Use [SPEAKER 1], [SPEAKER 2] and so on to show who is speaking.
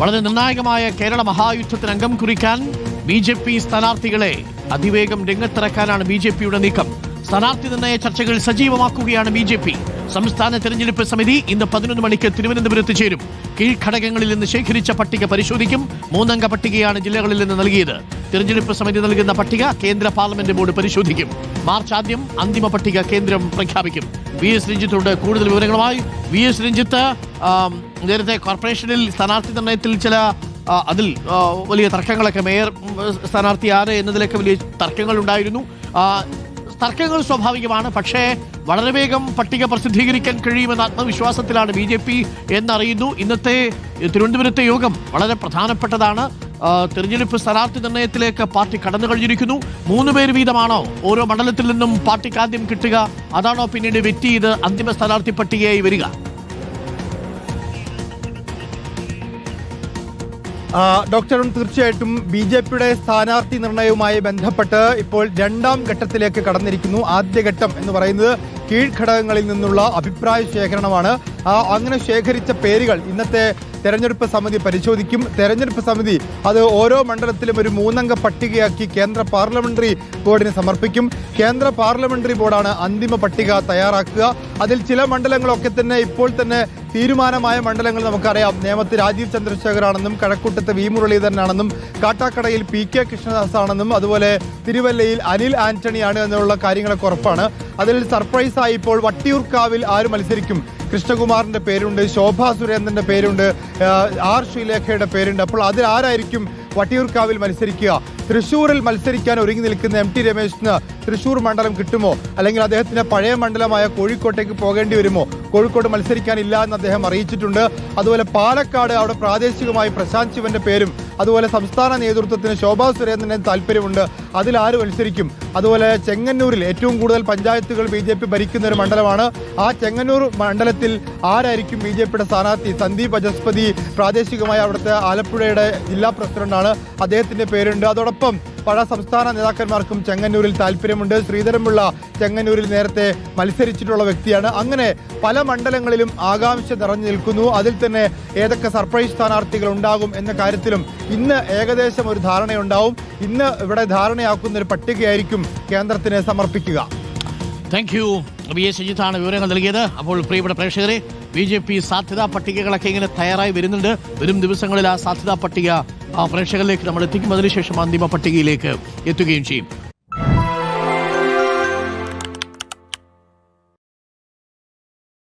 [SPEAKER 1] വളരെ നിർണായകമായ കേരള മഹായുദ്ധത്തിന് അംഗം കുറിക്കാൻ ബി ജെ പി സ്ഥാനാർത്ഥികളെ അതിവേഗം രംഗത്തിറക്കാനാണ് ബി ജെ പിയുടെ നീക്കം. സ്ഥാനാർത്ഥി നിർണയ ചർച്ചകൾ സജീവമാക്കുകയാണ് ബി ജെ പി. സംസ്ഥാന തെരഞ്ഞെടുപ്പ് സമിതി ഇന്ന് പതിനൊന്ന് മണിക്ക് തിരുവനന്തപുരത്ത് ചേരും. കീഴ്ഘടകങ്ങളിൽ നിന്ന് ശേഖരിച്ച പട്ടിക പരിശോധിക്കും. മൂന്നംഗ പട്ടികയാണ് ജില്ലകളിൽ നിന്ന് നൽകിയത്. തിരഞ്ഞെടുപ്പ് സമിതി നൽകുന്ന പട്ടിക കേന്ദ്ര പാർലമെന്റ് ബോർഡ് പരിശോധിക്കും. മാർച്ച് ആദ്യം അന്തിമ പട്ടിക കേന്ദ്രം പ്രഖ്യാപിക്കും. വി എസ് രഞ്ജിത്തോട് കൂടുതൽ വിവരങ്ങളുമായി. വി എസ് രഞ്ജിത്ത് നേരത്തെ കോർപ്പറേഷനിൽ സ്ഥാനാർത്ഥി നിർണയത്തിൽ ചില അതിൽ വലിയ തർക്കങ്ങളൊക്കെ മേയർ സ്ഥാനാർത്ഥി ആര് എന്നതിലൊക്കെ വലിയ തർക്കങ്ങൾ ഉണ്ടായിരുന്നു തർക്കങ്ങൾ സ്വാഭാവികമാണ്. പക്ഷേ വളരെ വേഗം പട്ടിക പ്രസിദ്ധീകരിക്കാൻ കഴിയുമെന്ന ആത്മവിശ്വാസത്തിലാണ് ബി ജെ പി എന്നറിയുന്നു. ഇന്നത്തെ തിരുവനന്തപുരത്തെ യോഗം വളരെ പ്രധാനപ്പെട്ടതാണ്. തിരഞ്ഞെടുപ്പ് സ്ഥാനാർത്ഥി നിർണയത്തിലേക്ക് പാർട്ടി കടന്നു കഴിഞ്ഞിരിക്കുന്നു. മൂന്ന് പേര് വീതമാണോ? ഓരോ മണ്ഡലത്തിൽ നിന്നും പാർട്ടിക്ക് ആദ്യം കിട്ടുക. അതാണോ പിന്നീട് വ്യക്തി ഇത് അന്തിമ സ്ഥാനാർത്ഥി പട്ടികയായി വരിക.
[SPEAKER 2] അരുൺ തീർച്ചയായിട്ടും ബി ജെ പിയുടെ സ്ഥാനാർത്ഥി നിർണയവുമായി ബന്ധപ്പെട്ട് ഇപ്പോൾ രണ്ടാം ഘട്ടത്തിലേക്ക് കടന്നിരിക്കുന്നു. ആദ്യഘട്ടം എന്ന് പറയുന്നത് കീഴ്ഘടകങ്ങളിൽ നിന്നുള്ള അഭിപ്രായ ശേഖരണമാണ്. അങ്ങനെ ശേഖരിച്ച പേരുകൾ ഇന്നത്തെ തെരഞ്ഞെടുപ്പ് സമിതി പരിശോധിക്കും. തെരഞ്ഞെടുപ്പ് സമിതി അത് ഓരോ മണ്ഡലത്തിലും ഒരു മൂന്നംഗ പട്ടികയാക്കി കേന്ദ്ര പാർലമെന്ററി ബോർഡിന് സമർപ്പിക്കും. കേന്ദ്ര പാർലമെന്ററി ബോർഡാണ് അന്തിമ പട്ടിക തയ്യാറാക്കുക. അതിൽ ചില മണ്ഡലങ്ങളൊക്കെ തന്നെ ഇപ്പോൾ തന്നെ തീരുമാനമായ മണ്ഡലങ്ങൾ നമുക്കറിയാം. നേമത്ത് രാജീവ് ചന്ദ്രശേഖറാണെന്നും കഴക്കൂട്ടത്ത് വി മുരളീധരനാണെന്നും കാട്ടാക്കടയിൽ പി കെ കൃഷ്ണദാസ് ആണെന്നും അതുപോലെ തിരുവല്ലയിൽ അനിൽ ആന്റണിയാണ് എന്നുള്ള കാര്യങ്ങളൊക്കെ ഉറപ്പാണ്. അതിൽ സർപ്രൈസായി ഇപ്പോൾ വട്ടിയൂർക്കാവിൽ ആര് മത്സരിക്കും? കൃഷ്ണകുമാറിന്റെ പേരുണ്ട് ശോഭാ സുരേന്ദ്രന്റെ പേരുണ്ട് ആർ ശ്രീലേഖയുടെ പേരുണ്ട്. അപ്പോൾ അതിൽ ആരായിരിക്കും വട്ടിയൂർക്കാവിൽ മത്സരിക്കുക? തൃശൂരിൽ മത്സരിക്കാൻ ഒരുങ്ങി നിൽക്കുന്ന എം ടി രമേശിന് തൃശൂർ മണ്ഡലം കിട്ടുമോ? അല്ലെങ്കിൽ അദ്ദേഹത്തിന്റെ പഴയ മണ്ഡലമായ കോഴിക്കോട്ടേക്ക് പോകേണ്ടി വരുമോ? കോഴിക്കോട് മത്സരിക്കാനില്ല എന്ന് അദ്ദേഹം അറിയിച്ചിട്ടുണ്ട്. അതുപോലെ പാലക്കാട് അവിടെ പ്രാദേശികമായി പ്രശാന്ത് ശിവന്റെ പേരും അതുപോലെ സംസ്ഥാന നേതൃത്വത്തിന് ശോഭാ സുരേന്ദ്രന് താല്പര്യമുണ്ട്. അതിൽ ആര് മത്സരിക്കും? അതുപോലെ ചെങ്ങന്നൂരിൽ ഏറ്റവും കൂടുതൽ പഞ്ചായത്തുകൾ ബി ജെ പി ഭരിക്കുന്ന ഒരു മണ്ഡലമാണ്. ആ ചെങ്ങന്നൂർ മണ്ഡലത്തിൽ ആരായിരിക്കും ബി ജെ പിയുടെ സ്ഥാനാർത്ഥി? സന്ദീപ് അജസ്പതി പ്രാദേശികമായി അവിടുത്തെ ആലപ്പുഴയുടെ ജില്ലാ പ്രസിഡന്റാണ്. അദ്ദേഹത്തിന്റെ പേരുണ്ട്. അതോടൊപ്പം പല സംസ്ഥാന നേതാക്കന്മാർക്കും ചെങ്ങന്നൂരിൽ താല്പര്യമുണ്ട്. ശ്രീധരമുള്ള ചെങ്ങന്നൂരിൽ നേരത്തെ മത്സരിച്ചിട്ടുള്ള വ്യക്തിയാണ്. അങ്ങനെ പല മണ്ഡലങ്ങളിലും ആകാംക്ഷ നിറഞ്ഞു നിൽക്കുന്നു. അതിൽ തന്നെ ഏതൊക്കെ സർപ്രൈസ് സ്ഥാനാർത്ഥികൾ ഉണ്ടാകും എന്ന കാര്യത്തിലും ഇന്ന് ഏകദേശം ഒരു ധാരണയുണ്ടാവും. ഇന്ന് ഇവിടെ ധാരണയാക്കുന്ന ഒരു പട്ടികയായിരിക്കും കേന്ദ്രത്തിന് സമർപ്പിക്കുക.
[SPEAKER 1] താങ്ക് യു വി എസ് ശുചിത്താണ് വിവരങ്ങൾ നൽകിയത്. അപ്പോൾ പ്രിയപ്പെട്ട പ്രേക്ഷകരെ ബി ജെ പി സാധ്യതാ പട്ടികകളൊക്കെ ഇങ്ങനെ തയ്യാറായി വരുന്നുണ്ട്. വരും ദിവസങ്ങളിൽ ആ സാധ്യതാ പട്ടിക പ്രേക്ഷകരിലേക്ക് നമ്മൾ എത്തിക്കും. അതിനുശേഷം അന്തിമ പട്ടികയിലേക്ക് എത്തുകയും ചെയ്യും.